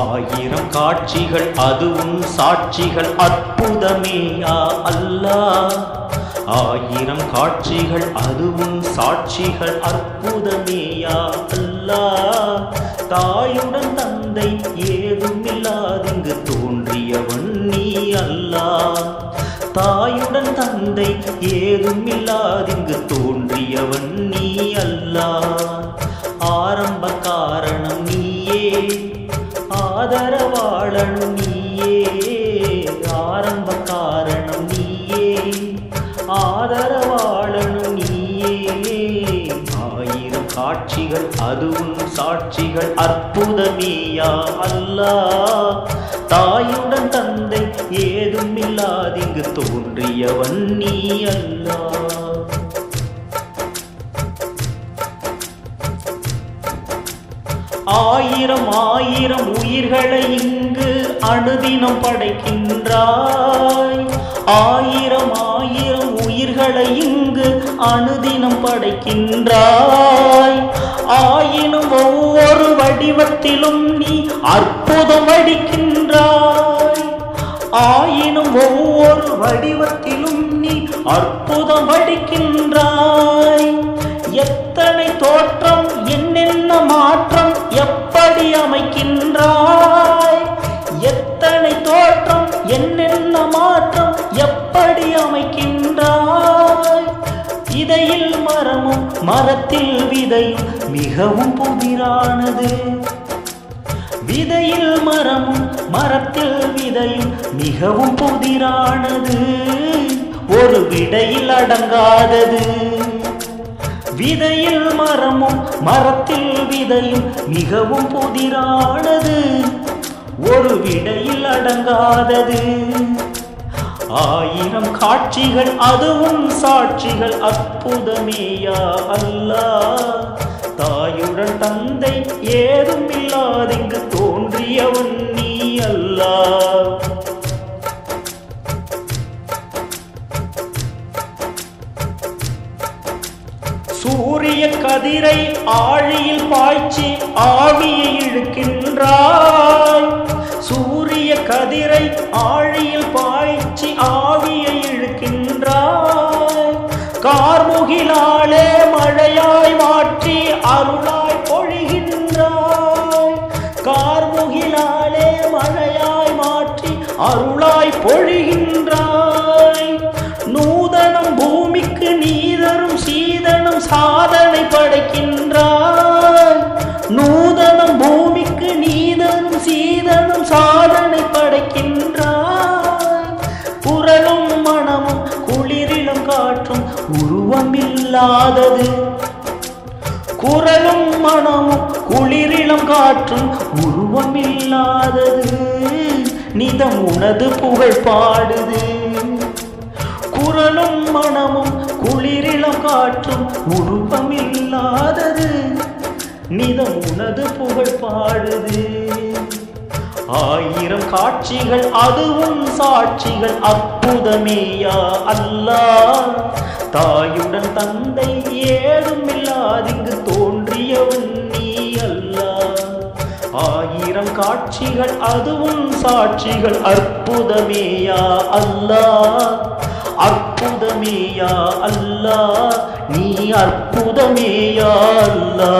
ஆயிரம் காட்சிகள் அதுவும் சாட்சிகள். அற்புதமேயா அல்லா ஆயிரம் காட்சிகள் அதுவும் சாட்சிகள். அற்புதமேயா அல்லா தாயுடன் தந்தை ஏதும் இல்லாதிங்கு தோன்றியவன் நீ அல்லா தாயுடன் தந்தை ஏதும் இல்லாதிங்கு தோன்றியவன் நீ அல்லா ஆரம்ப காரணம் நீயே. ஆதரவாளனும் நீயே ஆரம்ப காரணம் நீயே ஆதரவாளனும் நீயே. ஆயிரம் காட்சிகள் அதுவும் சாட்சிகள் அற்புதமேயா அல்லாஹ் தாயுடன் தந்தை ஏதும் இல்லாதிங்கு தோன்றியவன் நீ அல்லா ஆயிரம் ஆயிரம் உயிர்களை இங்கு அணுதினம் படைக்கின்றாய். ஆயிரம் ஆயிரம் உயிர்களை இங்கு அணுதினம் படைக்கின்றாய். ஆயினும் ஒவ்வொரு வடிவத்திலும் நீ அற்புதம் அடிக்கின்றாய். ஆயினும் ஒவ்வொரு வடிவத்திலும் நீ அற்புதம் அடிக்கின்றாய். எத்தனை தோற்றம் என்னென்ன மாற்றம் எப்படி அமைக்கின்றாய்? எத்தனை தோற்றம் என்னென்ன மாற்றம் எப்படி அமைக்கின்றாய்? இதையில் மரமும் மரத்தில் விதையும் மிகவும் புதிரானது. விதையில் மரமும் மரத்தில் விதையும் மிகவும் புதிரானது. ஒரு விடையில் அடங்காதது. விதையில் மரமும் மரத்தில் விதையும் மிகவும் புதிரானது. ஒரு விடையில் அடங்காதது. ஆயிரம் காட்சிகள் அதுவும் சாட்சிகள் அற்புதமேயா அல்லாஹ் தாயுடன் தந்தை ஏதும் இல்லாதிங்கு தோன்றியவன் நீ அல்லா. சூரிய கதிரை ஆழியில் பாய்ச்சி ஆவியை இழுக்கின்றாய். சூரிய கதிரை ஆழியில் பாய்ச்சி ஆவியை இழுக்கின்றாய். கார்முகிலாலே மழையாய் மாற்றி அருளாய் பொழிகின்றாய். கார்முகிலாலே மழையாய் மாற்றி அருளாய் பொழிகின்ற சாதனை படைக்கின்றாய் நூதனம் பூமிக்கு நீதனும் சீதனம் சாதனை படைக்கின்றாய் குரலும் மனமும் குளிரிலும் காற்றும் உருவமில்லாதது. குரலும் மனமும் குளிரிலும் காற்றும் உருவமில்லாதது. நிதம் உனது புகழ் பாடுது. குரலும் மனமும் குளிரிளம் காற்றும் உருவமில்லாதது. நிதம் உனது புகழ் பாடுது ஆயிரம் காட்சிகள் அதுவும் சாட்சிகள் அற்புதமேயா அல்லாஹ் தாயுடன் தந்தை ஏதும் இல்லாதிங்கு தோன்றியவன் நீ. ஆயிரம் காட்சிகள் அதுவும் சாட்சிகள். அற்புதமேயா அல்லா அற்புதமேயா அல்லா நீ அற்புதமேயா அல்லா.